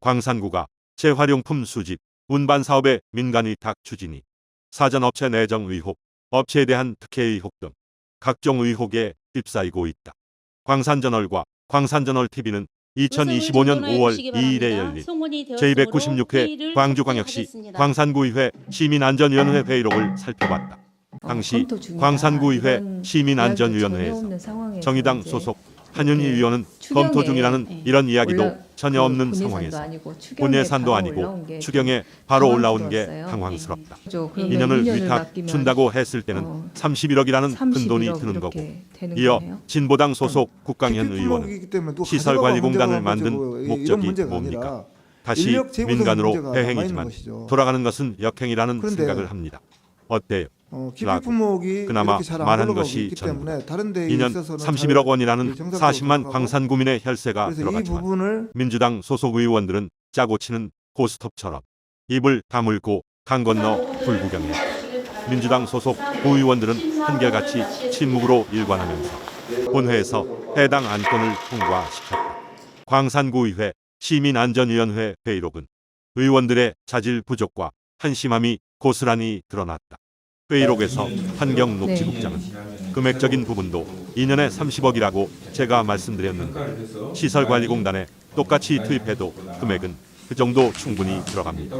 광산구가 재활용품 수집, 운반 사업의 민간위탁 추진이 사전업체 내정 의혹, 업체에 대한 특혜 의혹 등 각종 의혹에 휩싸이고 있다. 광산저널과 광산저널TV는 2025년 5월 2일에 열린 제296회 광주광역시 광산구의회 시민안전위원회 회의록을 살펴봤다. 당시 광산구의회 시민안전위원회에서 정의당 소속 한윤희 의원은 검토 중이라는 이런 이야기도 전혀 없는 상황에서 본예 산도 아니고 추경에 바로 올라온 게 당황스럽다. 인연을 위탁 준다고 했을 때는 31억이라는 큰 돈이 드는 거고. 이어 진보당 소속 국강현 의원은 시설관리공단을 만든 목적이 뭡니까? 다시 민간으로 대행이지만 돌아가는 것은 역행이라는 생각을 합니다. 어때요? 어. 기피 품목이 그나마 올라가고 것이 전부. 때문에 다른 데에 2년 있어서는 31억 잘 원이라는 정상적으로 40만 돌아가고. 광산구민의 혈세가 들어가지만 부분을 민주당 소속 의원들은 짜고 치는 고스톱처럼 입을 다물고 강 건너 불구경해 민주당 소속 구의원들은 한결같이 침묵으로 일관하면서 본회에서 해당 안건을 통과시켰다. 광산구의회 시민안전위원회 회의록은 의원들의 자질 부족과 한심함이 고스란히 드러났다. 회의록에서 환경 녹지국장은 금액적인 부분도 2년에 30억이라고 제가 말씀드렸는데 시설관리공단에 똑같이 투입해도 금액은 그 정도 충분히 들어갑니다.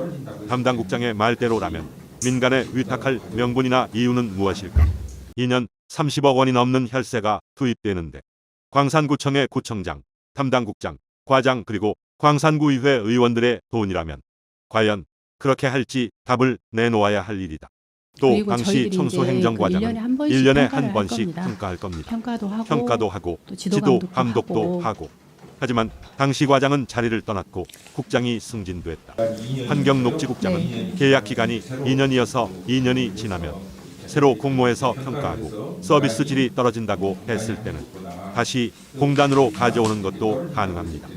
담당 국장의 말대로라면 민간에 위탁할 명분이나 이유는 무엇일까? 2년 30억 원이 넘는 혈세가 투입되는데 광산구청의 구청장, 담당 국장, 과장 그리고 광산구의회 의원들의 돈이라면 과연 그렇게 할지 답을 내놓아야 할 일이다. 또 당시 저희들이 청소 행정과장은 이제 그 1년에 한 번씩 1년에 평가를 한할 번씩 겁니다. 평가할 겁니다. 평가도 하고 평가도 하고 또 지도, 지도 감독도 하고. 하고. 하지만 당시 과장은 자리를 떠났고 국장이 승진됐다. 환경녹지국장은 네. 계약 기간이 2년이어서 2년이 지나면 새로 공모해서 평가하고 서비스 질이 떨어진다고 했을 때는 다시 공단으로 가져오는 것도 가능합니다.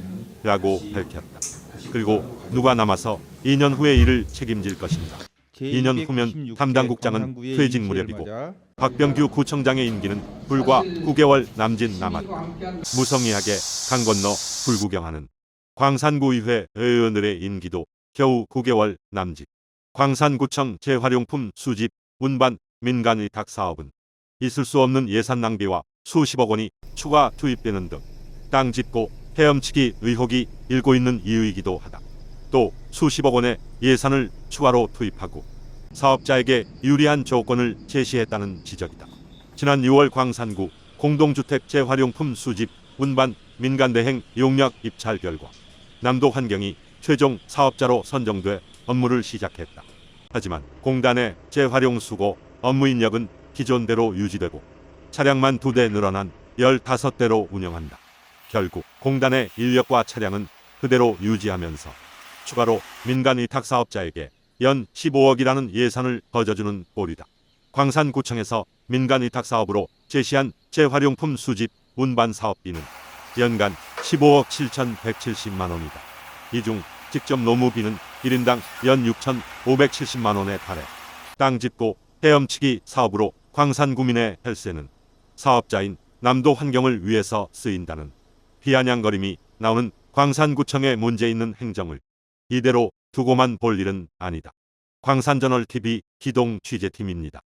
라고 밝혔다. 그리고 누가 남아서 2년 후에 이를 책임질 것인가? 2년 후면 담당 국장은 퇴직 무렵이고 박병규 구청장의 임기는 불과 9개월 남짓 남았다. 무성의하게 강 건너 불구경하는 광산구의회 의원들의 임기도 겨우 9개월 남짓. 광산구청 재활용품 수집, 운반, 민간의탁 사업은 있을 수 없는 예산 낭비와 수십억 원이 추가 투입되는 등 땅 짚고 헤엄치기 의혹이 일고 있는 이유이기도 하다. 또 수십억 원의 예산을 추가로 투입하고 사업자에게 유리한 조건을 제시했다는 지적이다. 지난 6월 광산구 공동주택 재활용품 수집, 운반, 민간대행 용역 입찰 결과 남도 환경이 최종 사업자로 선정돼 업무를 시작했다. 하지만 공단의 재활용 수고 업무 인력은 기존대로 유지되고 차량만 두 대 늘어난 15대로 운영한다. 결국 공단의 인력과 차량은 그대로 유지하면서 추가로 민간 위탁 사업자에게 연 15억이라는 예산을 거저주는 꼴이다. 광산구청에서 민간 위탁 사업으로 제시한 재활용품 수집 운반 사업비는 연간 15억 7,170만 원이다. 이 중 직접 노무비는 1인당 연 6,570만 원에 달해 땅 짚고 헤엄치기 사업으로 광산 구민의 혈세는 사업자인 남도 환경을 위해서 쓰인다는 비아냥거림이 나오는 광산구청의 문제 있는 행정을 이대로 두고만 볼 일은 아니다. 광산저널 TV 기동 취재팀입니다.